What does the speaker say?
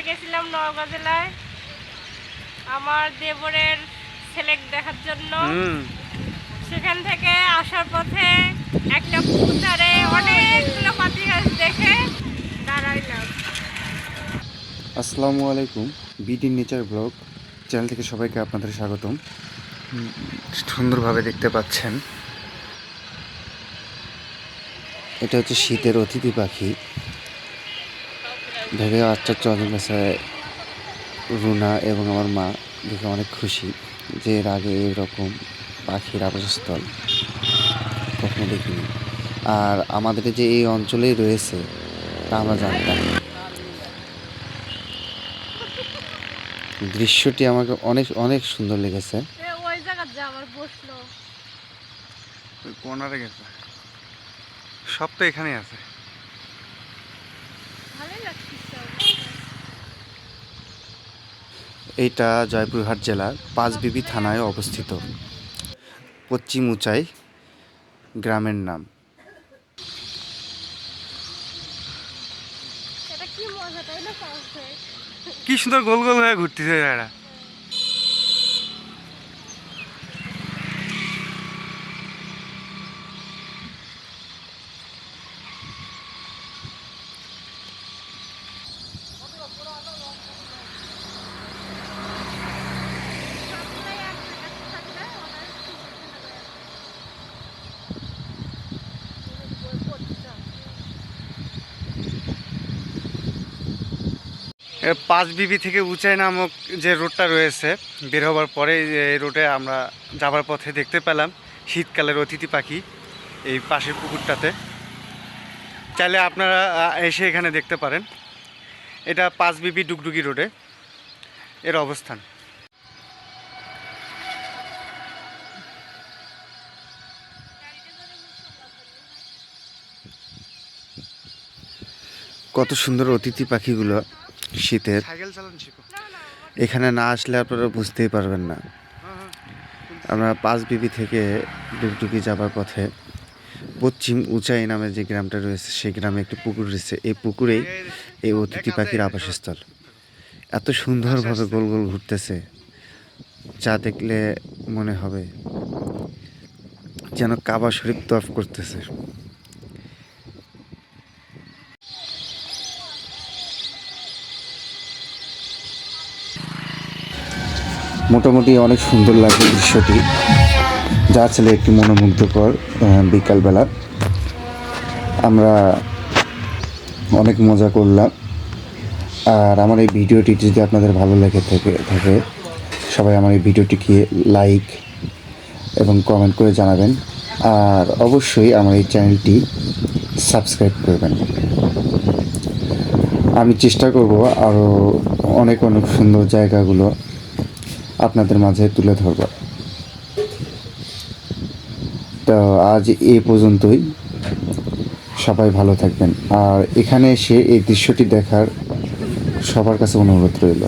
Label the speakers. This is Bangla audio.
Speaker 1: আমরা গেছিলাম নওগাঁ জেলায়। আমার দেবরের ছেলে দেখার জন্য। সেখান থেকে আসার পথে একটা পুকুর অনেকগুলো পাতি গাছ দেখে দাঁড়াইলাম।
Speaker 2: আসসালামু আলাইকুম বিডি নেচার ব্লগ চ্যানেল থেকে সবাইকে আপনাদের স্বাগতম। সুন্দরভাবে দেখতে পাচ্ছেন। এটা হচ্ছে শীতের অতিথি পাখি। ভেবে আশ্চর্য অনেক কাছে রুনা এবং আমার মা দেখে অনেক খুশি যে এর আগে এরকম পাখির আবাসস্থল কখনো দেখিনি। আর আমাদের যে এই অঞ্চলেই রয়েছে তা আমরা জানতাম দৃশ্যটি আমাকে অনেক অনেক সুন্দর লেগেছে।
Speaker 1: ওই যা আমার বসল।
Speaker 3: ওই গেছে। সব তো এখানেই আছে।
Speaker 1: ভালোই লাগছে।
Speaker 2: এইটা জয়পুরহাট জেলার পাঁচবিবি থানায় অবস্থিত। পশ্চিম উঁচাই গ্রামের নাম।
Speaker 1: কি মজা তাই না? পাশে
Speaker 3: কি সুন্দর গোল গোল হয়ে ঘুরতেছে এরা পাঁচ বিবি থেকে উঁচাই নামক যে রোডটা রয়েছে, বের হবার পরে এই রোডে আমরা যাবার পথে দেখতে পেলাম শীতকালের অতিথি পাখি এই পাশের পুকুরটাতে। চাইলে আপনারা এসে এখানে দেখতে পারেন। এটা পাঁচ বিবি ডুগডুগি রোডে এর অবস্থান।
Speaker 2: কত সুন্দর অতিথি পাখিগুলো শীতের। এখানে না আসলে আপনারা বুঝতেই পারবেন না। আমরা পাঁচ বিবি থেকে ডুগডুগি যাবার পথে পশ্চিম উঁচাই নামে যে গ্রামটা রয়েছে, সেই গ্রামে একটি পুকুর রয়েছে। এই পুকুরেই এই অতিথি পাখির আবাসস্থল। এত সুন্দরভাবে গোল গোল ঘুরতেছে, যা দেখলে মনে হবে যেন কাবা শরীফ তফ করতেছে। মোটামুটি অনেক সুন্দর লাগে দৃশ্যটি। যা ছিল একটি মনোমুগ্ধকর বিকালবেলা। আমরা অনেক মজা করলাম। আর আমার এই ভিডিওটি যদি আপনাদের ভালো লেগে থাকে থাকে, সবাই আমার এই ভিডিওটিকে লাইক এবং কমেন্ট করে জানাবেন। আর অবশ্যই আমার এই চ্যানেলটি সাবস্ক্রাইব করবেন। আমি চেষ্টা করব আরও অনেক অনেক সুন্দর জায়গাগুলো আপনাদের মাঝে তুলে ধরব। তো আজ এ পর্যন্তই। সবাই ভালো থাকবেন। আর এখানে এসে এই দৃশ্যটি দেখার সবার কাছে অনুরোধ রইল।